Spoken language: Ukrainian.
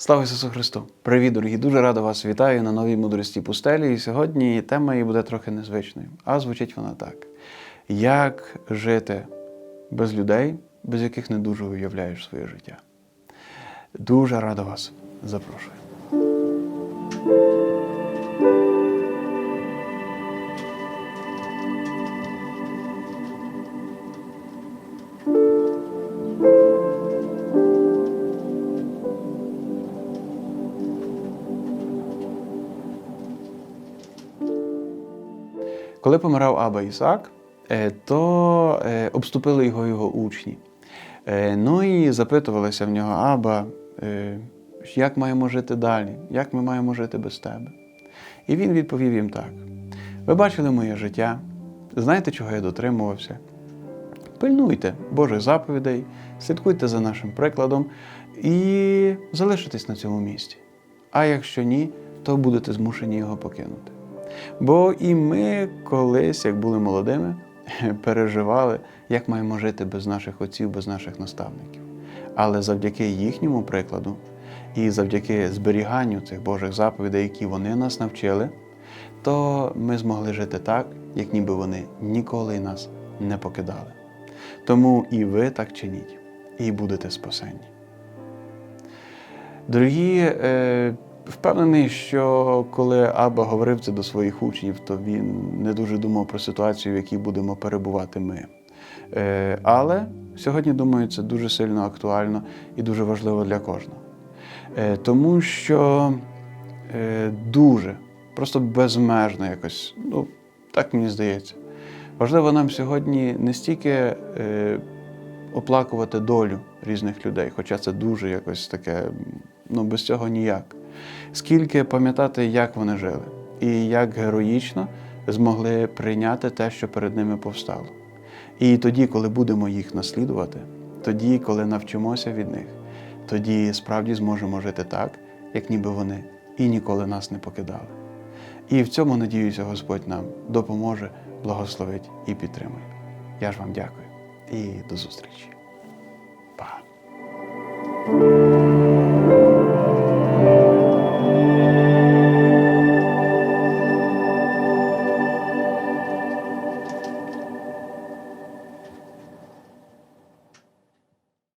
Слава Ісусу Христу! Привіт, дорогі! Дуже радо вас вітаю на новій мудрості пустелі. І сьогодні тема її буде трохи незвичною, а звучить вона так: як жити без людей, без яких не дуже уявляєш своє життя. Дуже радо вас запрошую. Коли помирав Аба Ісак, е, то е, обступили його його учні. Е, Ну і запитувалися в нього, Аба, як маємо жити далі, як ми маємо жити без тебе? І він відповів їм так: ви бачили моє життя, знаєте, чого я дотримувався? Пильнуйте Божих заповідей, слідкуйте за нашим прикладом і залишитесь на цьому місці. А якщо ні, то будете змушені його покинути. Бо і ми колись, як були молодими, переживали, як маємо жити без наших отців, без наших наставників. Але завдяки їхньому прикладу і завдяки зберіганню цих Божих заповідей, які вони нас навчили, то ми змогли жити так, як ніби вони ніколи нас не покидали. Тому і ви так чиніть, і будете спасені. Дорогі, е, впевнений, що коли Аба говорив це до своїх учнів, то він не дуже думав про ситуацію, в якій будемо перебувати ми. Е, але сьогодні, думаю, це дуже сильно актуально і дуже важливо для кожного. Е, тому що е, дуже, просто безмежно якось, ну, так мені здається. Важливо нам сьогодні не стільки оплакувати долю різних людей, хоча це дуже якось таке, ну без цього ніяк. Скільки пам'ятати, як вони жили, і як героїчно змогли прийняти те, що перед ними повстало. І тоді, коли будемо їх наслідувати, тоді, коли навчимося від них, тоді справді зможемо жити так, як ніби вони і ніколи нас не покидали. І в цьому, надіюся, Господь нам допоможе, благословить і підтримує. Я ж вам дякую і до зустрічі. Па!